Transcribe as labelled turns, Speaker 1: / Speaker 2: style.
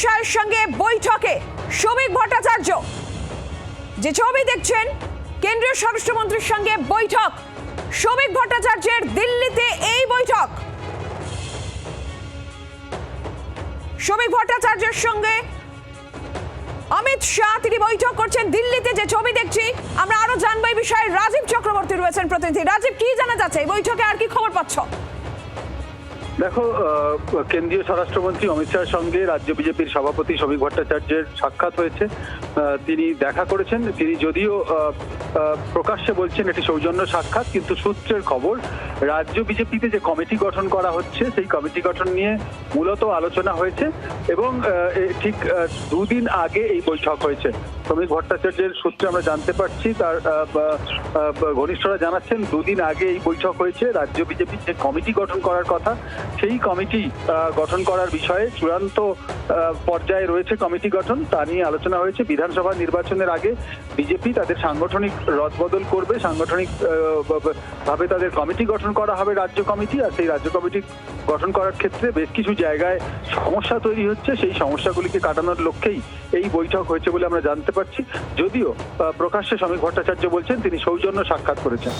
Speaker 1: শাহের সঙ্গে বৈঠকে শ্রমিক ভট্টাচার্য। যে ছবি দেখছেন, কেন্দ্রীয় স্বরাষ্ট্রমন্ত্রীর সঙ্গে বৈঠক। শ্রমিক ভট্টাচার্যের দিল্লিতে এই বৈঠক। শ্রমিক ভট্টাচার্যের সঙ্গে অমিত শাহ, তিনি বৈঠক করছেন দিল্লিতে। যে ছবি দেখছি, আমরা আরও জানব এই বিষয়ে। রাজীব চক্রবর্তী রয়েছেন প্রতিনিধি। রাজীব, কি জানা যাচ্ছে? এই বৈঠকে আর কি খবর পাচ্ছ?
Speaker 2: দেখো কেন্দ্রীয় স্বরাষ্ট্রমন্ত্রী অমিত শাহের সঙ্গে রাজ্য বিজেপির সভাপতি শ্রমিক ভট্টাচার্যের সাক্ষাৎ হয়েছে। তিনি দেখা করেছেন। তিনি যদিও প্রকাশ্যে বলছেন এটি সৌজন্য সাক্ষাৎ, কিন্তু সূত্রের খবর রাজ্য বিজেপিতে যে কমিটি গঠন করা হচ্ছে, সেই কমিটি গঠন নিয়ে মূলত আলোচনা হয়েছে এবং ঠিক দুদিন আগে এই বৈঠক হয়েছে। শ্রমিক ভট্টাচার্যের সূত্রে আমরা জানতে পারছি, তার ঘনিষ্ঠরা জানাচ্ছেন, দুদিন আগে এই বৈঠক হয়েছে, রাজ্য বিজেপির যে কমিটি গঠন করার কথা, সেই কমিটি গঠন করার বিষয়ে চূড়ান্ত পর্যায়ে রয়েছে কমিটি গঠন, তা নিয়ে আলোচনা হয়েছে। বিধানসভা নির্বাচনের আগে বিজেপি তাদের সাংগঠনিক রদবদল করবে, সাংগঠনিক ভাবে তাদের কমিটি গঠন করা হবে রাজ্য কমিটি আর সেই রাজ্য কমিটি গঠন করার ক্ষেত্রে বেশ কিছু জায়গায় সমস্যা তৈরি হচ্ছে। সেই সমস্যাগুলিকে কাটানোর লক্ষ্যেই এই বৈঠক হয়েছে বলে আমরা জানতে পারছি। যদিও প্রকাশ্যে শ্রমিক ভট্টাচার্য বলছেন, তিনি সৌজন্য সাক্ষাৎ করেছেন।